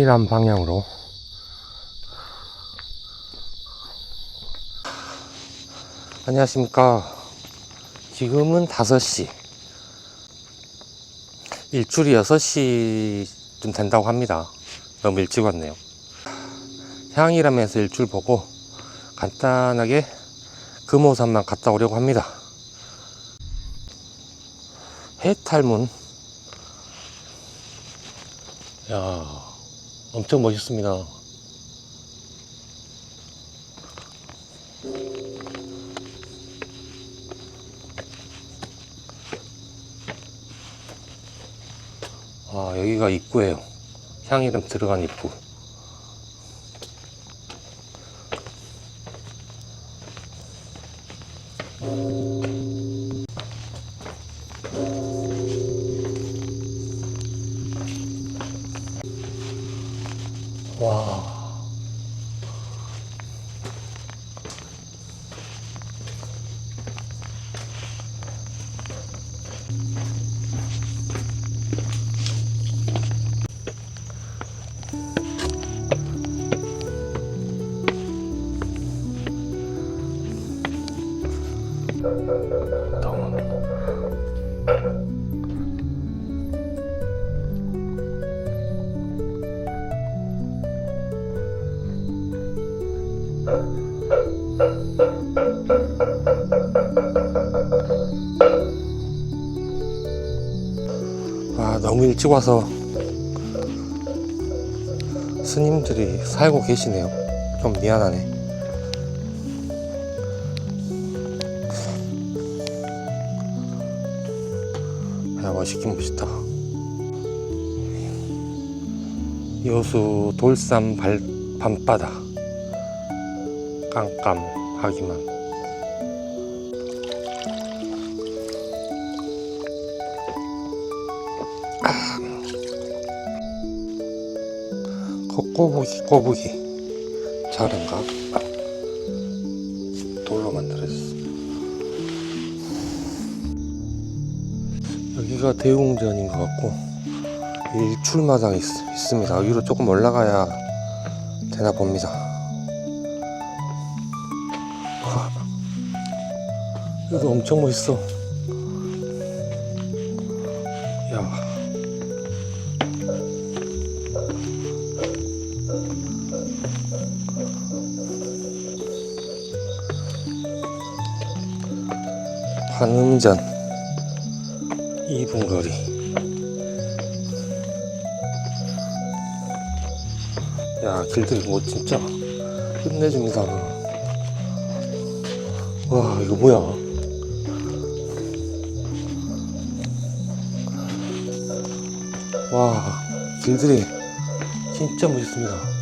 향이란 방향으로. 안녕하십니까. 지금은 5시. 일출이 6시쯤 된다고 합니다. 너무 일찍 왔네요. 향이라면서 일출 보고 간단하게 금호산만 갔다 오려고 합니다. 해탈문. 야 엄청 멋있습니다. 아 여기가 입구예요. 향이름 들어간 입구. 와 아, 너무 일찍 와서 스님들이 살고 계시네요. 좀 미안하네. 야, 멋있긴 멋있다. 여수 돌산 발, 밤바다. 깜깜하기만. 꼬부기 꼬부기 자른가? 돌로 만들어졌어. 여기가 대웅전인 것 같고 일출마당 있, 있습니다. 여기로 조금 올라가야 되나 봅니다. 와, 여기도 엄청 멋있어. 야 한음전. 2분 거리 야 길들이 뭐 진짜 끝내줍니다 와 이거 뭐야? 와 길들이 진짜 멋있습니다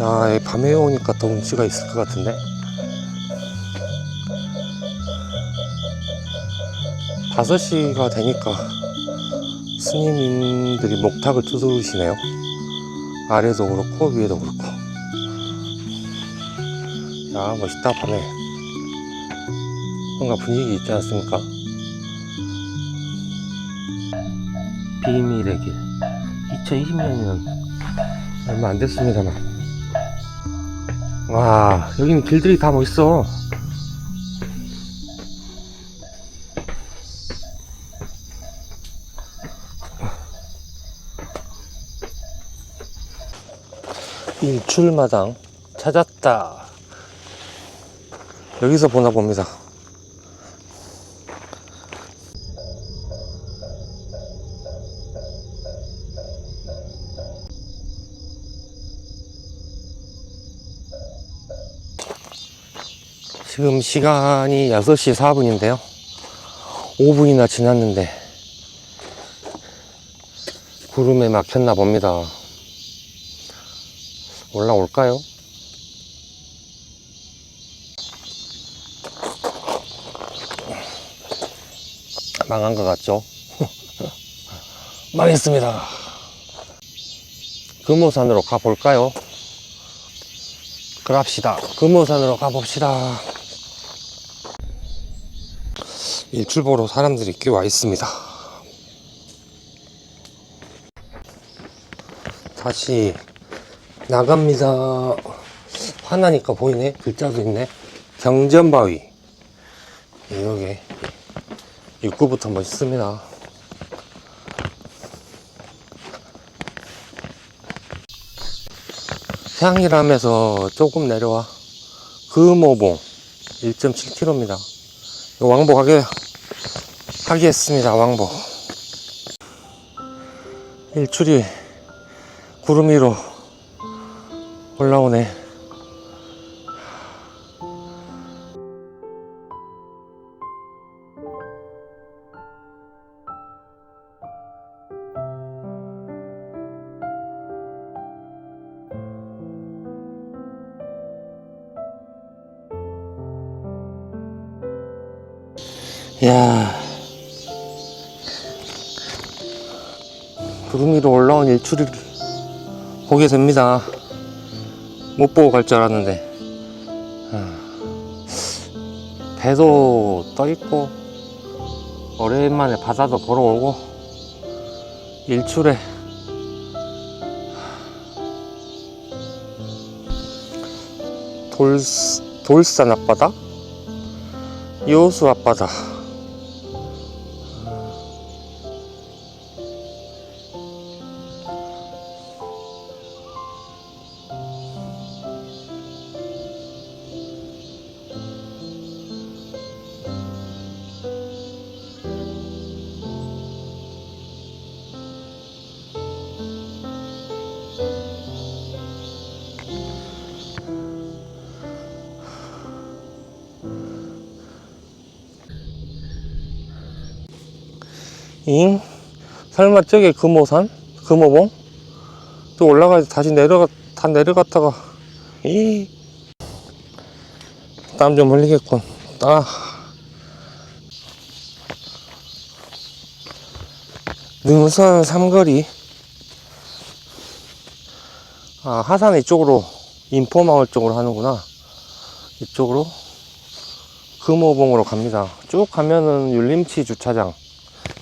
야, 이 밤에 오니까 더 운치가 있을 것 같은데? 다섯 시가 되니까 스님들이 목탁을 두드리시네요. 아래도 그렇고, 위에도 그렇고. 야, 멋있다, 밤에. 뭔가 분위기 있지 않습니까? 비밀의 길. 2020년이면 얼마 안 됐습니다만. 와 여기는 길들이 다 멋있어. 일출마당 찾았다. 여기서 보나 봅니다 지금 시간이 6시 4분인데요. 5분이나 지났는데 구름에 막혔나 봅니다. 올라올까요? 망한 것 같죠? 망했습니다. 금호산으로 가볼까요? 그럽시다. 금호산으로 가봅시다. 일출 보러 사람들이 꽤 와 있습니다. 다시 나갑니다. 화나니까 보이네. 글자도 있네. 경전바위. 이렇게 입구부터 멋있습니다. 향이라면서 조금 내려와 금오봉 1.7km입니다. 왕복하게 하겠습니다. 왕복. 일출이 구름 위로 올라오네. 야. 구름 위로 올라온 일출을 보게 됩니다. 못 보고 갈 줄 알았는데. 아, 배도 떠 있고 오랜만에 바다도 보러 오고 일출에. 돌 돌산 앞바다? 요수 앞바다 잉? 설마 저게 금오산? 금오봉? 또 올라가서 다시 내려가, 다 내려갔다가, 이. 땀 좀 흘리겠군. 아. 능선 삼거리. 아, 하산 이쪽으로, 인포마을 쪽으로 하는구나. 이쪽으로. 금오봉으로 갑니다. 쭉 가면은 율림치 주차장.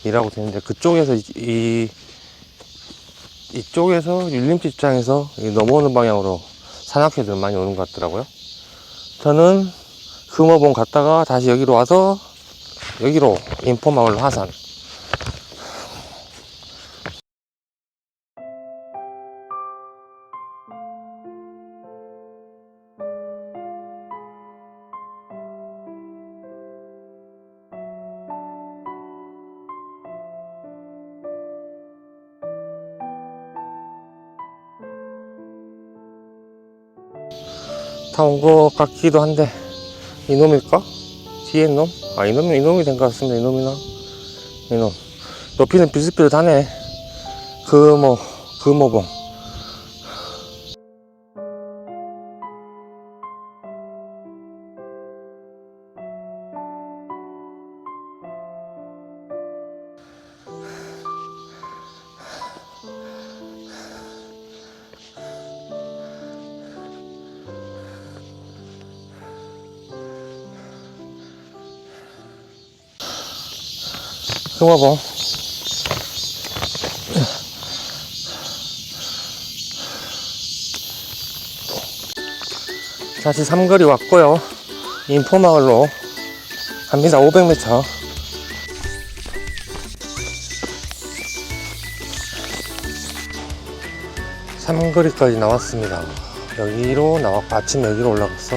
이라고 되는데 그쪽에서 이, 이 이쪽에서 율림지 입장에서 이 넘어오는 방향으로 산악회들 많이 오는 것 같더라고요. 저는 금호봉 갔다가 다시 여기로 와서 여기로 인포마을로 하산. 다 온 것 같기도 한데 이놈일까? 뒤에 놈? 아 이놈이 이놈이 된 것 같습니다 이놈이나 이놈 높이는 비슷비슷하네 금호 금호봉 금호봉 다시 삼거리 왔고요. 인포마을로 갑니다. 500m 삼거리까지 나왔습니다. 여기로 나왔고 아침 여기로 올라갔어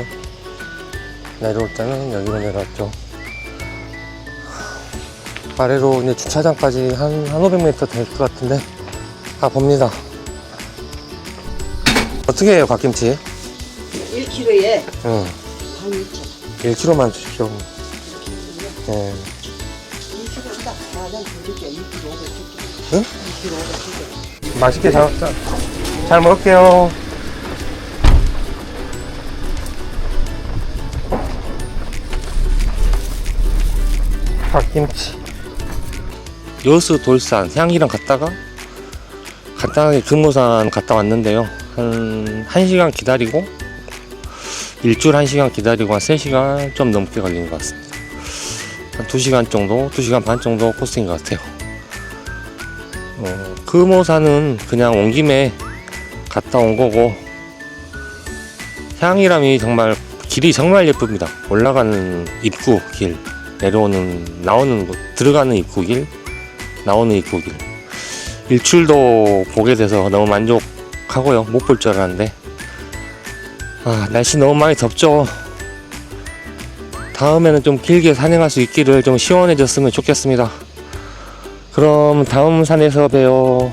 내려올 때는 여기로 내려왔죠 아래로 이제 주차장까지 한, 한 500m 될 것 같은데 가봅니다 어떻게 해요 갓김치? 1kg에 응. 12,000원. 1kg만 주십시오 예. 2kg 딱 가장 줄게 2kg 500개. 응? 2kg 500개. 맛있게 잘, 잘, 잘 먹을게요 갓김치 여수 돌산 향이랑 갔다가 간단하게 금호산 갔다 왔는데요. 한 1시간 기다리고 일주일 1시간 기다리고 한 3시간 좀 넘게 걸린 것 같습니다. 한 2시간 정도, 2시간 반 정도 코스인 것 같아요. 어, 금호산은 그냥 온 김에 갔다 온 거고 향이람이 정말 길이 정말 예쁩니다. 올라가는 입구 길, 내려오는 나오는 곳, 들어가는 입구 길, 나오는 입구 길. 일출도 보게 돼서 너무 만족하고요. 못 볼 줄 알았는데 아 날씨 너무 많이 덥죠. 다음에는 좀 길게 산행할 수 있기를 좀 시원해졌으면 좋겠습니다. 그럼 다음 산에서 봬요.